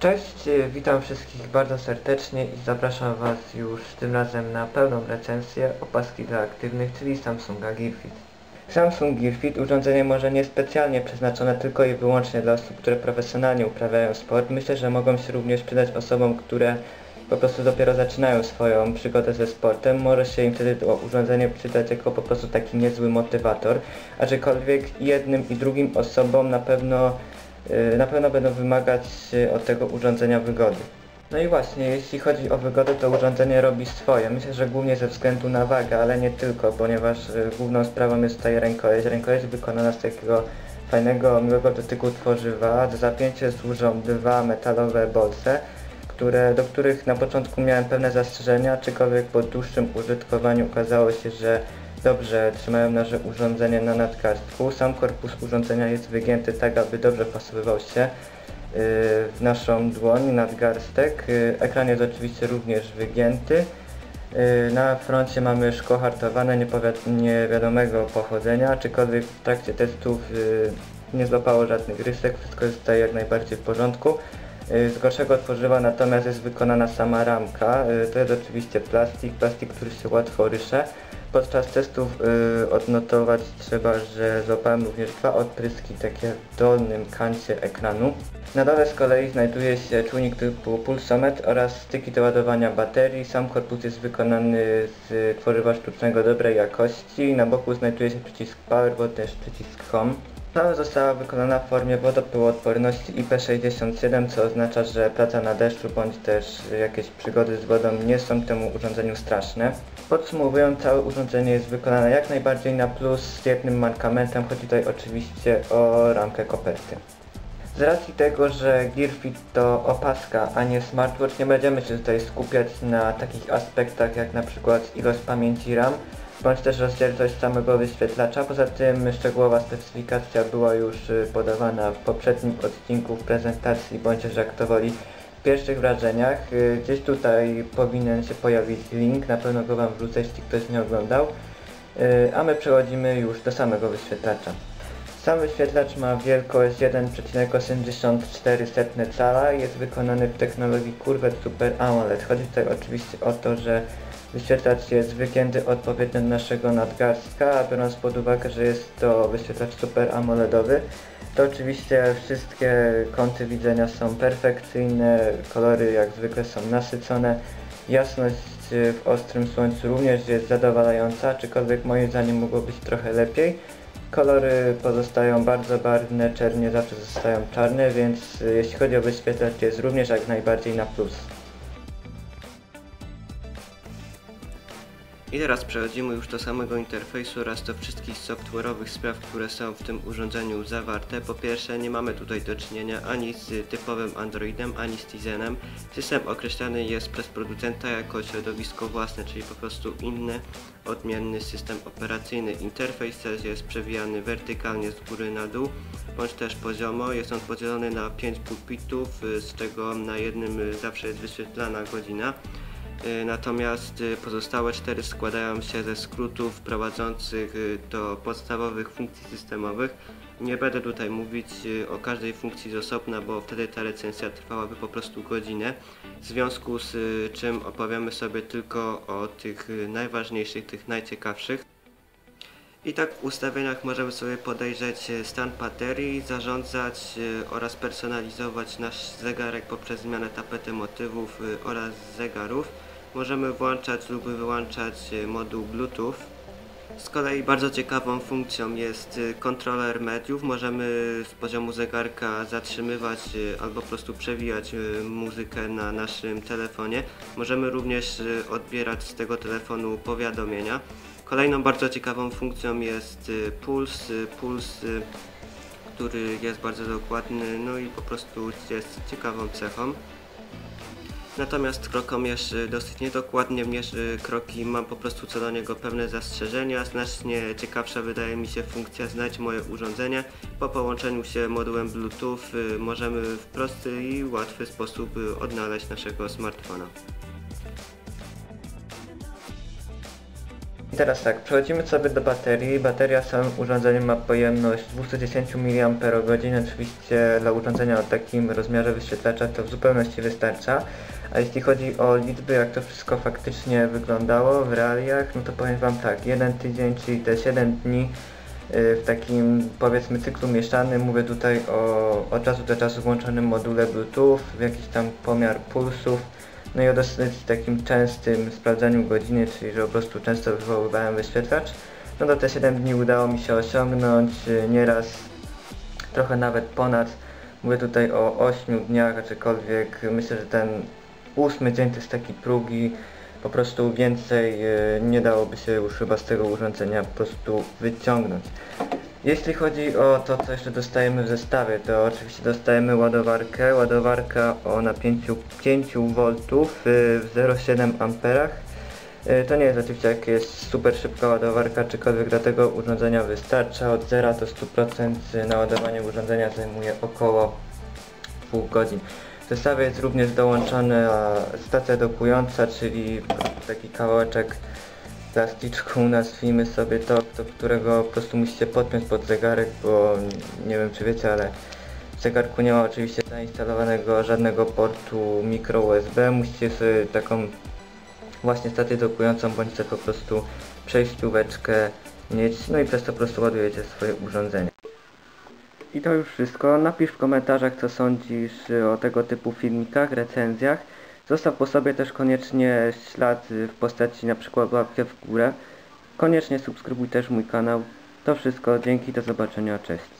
Cześć, y, witam wszystkich bardzo serdecznie i zapraszam Was już tym razem na pełną recenzję opaski dla aktywnych, czyli Samsunga Gear Fit. Samsung Gear Fit urządzenie może nie specjalnie przeznaczone tylko i wyłącznie dla osób, które profesjonalnie uprawiają sport. Myślę, że mogą się również przydać osobom, które po prostu dopiero zaczynają swoją przygodę ze sportem. Może się im wtedy to urządzenie przydać jako po prostu taki niezły motywator, aczkolwiek jednym i drugim osobom na pewno na pewno będą wymagać y, od tego urządzenia wygody. No i właśnie, jeśli chodzi o wygodę, to urządzenie robi swoje. Myślę, że głównie ze względu na wagę, ale nie tylko, ponieważ y, główną sprawą jest tutaj rękojeść. Rękojeść wykonana z takiego fajnego, miłego dotyku tworzywa. Do zapięcia służą dwa metalowe bolce, które, do których na początku miałem pewne zastrzeżenia, aczkolwiek po dłuższym użytkowaniu okazało się, że dobrze trzymają nasze urządzenie na nadgarstku. Sam korpus urządzenia jest wygięty tak, aby dobrze pasowywał się y, w naszą dłoń, nadgarstek. Y, ekran jest oczywiście również wygięty. Y, na froncie mamy szkło hartowane niewiadomego pochodzenia, aczkolwiek w trakcie testów nie złapało żadnych rysek, wszystko jest tutaj jak najbardziej w porządku. Z gorszego tworzywa natomiast jest wykonana sama ramka. To jest oczywiście plastik, plastik, który się łatwo rysze. Podczas testów y, odnotować trzeba, że złapałem również dwa odpryski takie w dolnym kancie ekranu. Na dole z kolei znajduje się czujnik typu pulsometr oraz styki do ładowania baterii. Sam korpus jest wykonany z tworzywa sztucznego dobrej jakości. Na boku znajduje się przycisk Power, bo też przycisk Home. Cała została wykonana w formie wodopyłoodporności IP67, co oznacza, że praca na deszczu bądź też jakieś przygody z wodą nie są temu urządzeniu straszne. Podsumowując, całe urządzenie jest wykonane jak najbardziej na plus z jednym mankamentem, chodzi tutaj oczywiście o ramkę koperty. Z racji tego, że Gearfit to opaska, a nie smartwatch, nie będziemy się tutaj skupiać na takich aspektach jak na przykład ilość pamięci RAM, bądź też rozdzielczość samego wyświetlacza. Poza tym szczegółowa specyfikacja była już y, podawana w poprzednim odcinku w prezentacji, bądź też jak to woli w pierwszych wrażeniach. Y, gdzieś tutaj powinien się pojawić link, na pewno go Wam wrzucę, jeśli ktoś nie oglądał. Y, a my przechodzimy już do samego wyświetlacza. Sam wyświetlacz ma wielkość 1,84 cala jest wykonany w technologii Curved Super AMOLED. Chodzi tutaj oczywiście o to, że wyświetlacz jest wygięty odpowiednio do naszego nadgarstka, a biorąc pod uwagę, że jest to wyświetlacz super AMOLEDowy, to oczywiście wszystkie kąty widzenia są perfekcyjne, kolory jak zwykle są nasycone, jasność w ostrym słońcu również jest zadowalająca, aczkolwiek moim zdaniem mogło być trochę lepiej. Kolory pozostają bardzo barwne, czernie zawsze zostają czarne, więc jeśli chodzi o wyświetlacz jest również jak najbardziej na plus. I teraz przechodzimy już do samego interfejsu oraz do wszystkich software'owych spraw, które są w tym urządzeniu zawarte. Po pierwsze nie mamy tutaj do czynienia ani z typowym Androidem, ani z Tizenem. System określany jest przez producenta jako środowisko własne, czyli po prostu inny, odmienny system operacyjny. Interfejs też jest przewijany wertykalnie z góry na dół, bądź też poziomo. Jest on podzielony na 5 pulpitów, z czego na jednym zawsze jest wyświetlana godzina. Y, natomiast y, pozostałe cztery składają się ze skrótów prowadzących y, do podstawowych funkcji systemowych. Nie będę tutaj mówić o każdej funkcji z osobna, bo wtedy ta recenzja trwałaby po prostu godzinę, w związku z czym opowiemy sobie tylko o tych najważniejszych, tych najciekawszych. I tak w ustawieniach możemy sobie podejrzeć stan baterii, zarządzać oraz personalizować nasz zegarek poprzez zmianę tapety motywów oraz zegarów. Możemy włączać lub wyłączać e, moduł Bluetooth. Z kolei bardzo ciekawą funkcją jest e, kontroler mediów. Możemy z poziomu zegarka zatrzymywać e, albo po prostu przewijać muzykę na naszym telefonie. Możemy również odbierać z tego telefonu powiadomienia. Kolejną bardzo ciekawą funkcją jest puls, puls który jest bardzo dokładny, no i po prostu jest ciekawą cechą. Natomiast krokomierz dosyć niedokładnie mierzy kroki, mam po prostu co do niego pewne zastrzeżenia. Znacznie ciekawsza wydaje mi się funkcja znać moje urządzenie. Po połączeniu się modułem Bluetooth y, możemy w prosty i łatwy sposób y, odnaleźć naszego smartfona. teraz tak, przechodzimy sobie do baterii. Bateria samym urządzeniem ma pojemność 210 mAh. Oczywiście dla urządzenia o takim rozmiarze wyświetlacza to w zupełności wystarcza. A jeśli chodzi o liczby, jak to wszystko faktycznie wyglądało w realiach, no to powiem Wam tak, jeden tydzień, czyli te 7 dni y, w takim powiedzmy cyklu mieszanym, mówię tutaj o od czasu do czasu włączonym module Bluetooth, jakiś tam pomiar pulsów, no i o dosyć takim częstym sprawdzaniu godziny, czyli że po prostu często wywoływałem wyświetlacz. No to te 7 dni udało mi się osiągnąć, y, nieraz trochę nawet ponad. Mówię tutaj o 8 dniach, aczkolwiek myślę, że ten ósmy dzień to jest taki próg i po prostu więcej y, nie dałoby się już chyba z tego urządzenia po prostu wyciągnąć. Jeśli chodzi o to, co jeszcze dostajemy w zestawie, to oczywiście dostajemy ładowarkę. Ładowarka o napięciu 5 V w 0,7 A. Y, To nie jest oczywiście jakieś super szybka ładowarka, czykolwiek dla tego urządzenia wystarcza. Od 0 do 100% naładowanie urządzenia zajmuje około pół godzin. W zestawie jest również dołączona stacja dokująca, czyli taki kawałeczek plasticzku, nazwijmy sobie to, do którego po prostu musicie podpiąć pod zegarek, bo nie wiem czy wiecie, ale w zegarku nie ma oczywiście zainstalowanego żadnego portu micro USB, musicie sobie taką właśnie stację dokującą, bądź po prostu przejścióweczkę mieć, no i przez to po prostu ładujecie swoje urządzenie. I to już wszystko. Napisz w komentarzach co sądzisz y, o tego typu filmikach, recenzjach. Zostaw po sobie też koniecznie ślad y, w postaci na przykład łapkę w górę. Koniecznie subskrybuj też mój kanał. To wszystko, dzięki, do zobaczenia, cześć.